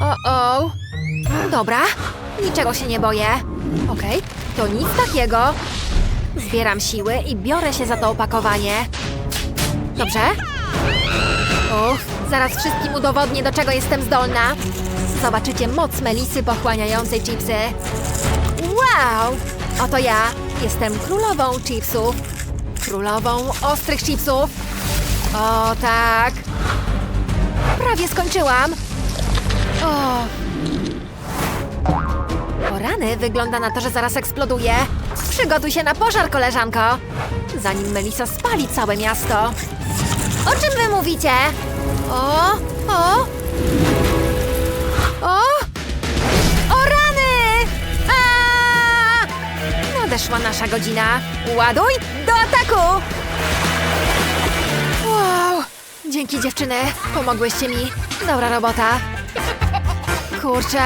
O-o. Dobra, niczego się nie boję. Okej, to nic takiego. Zbieram siły i biorę się za to opakowanie. Dobrze? Uff, zaraz wszystkim udowodnię, do czego jestem zdolna. Zobaczycie moc Melisy pochłaniającej chipsy. Wow! Oto ja. Jestem królową chipsów. Królową ostrych chipsów. O, tak. Prawie skończyłam. Rany, wygląda na to, że zaraz eksploduje. Przygotuj się na pożar, koleżanko. Zanim Melisa spali całe miasto. O czym wy mówicie? O, o, o, o rany! A! Nadeszła nasza godzina. Ładuj do ataku! Wow! Dzięki dziewczyny, pomogłyście mi. Dobra robota. Kurczę,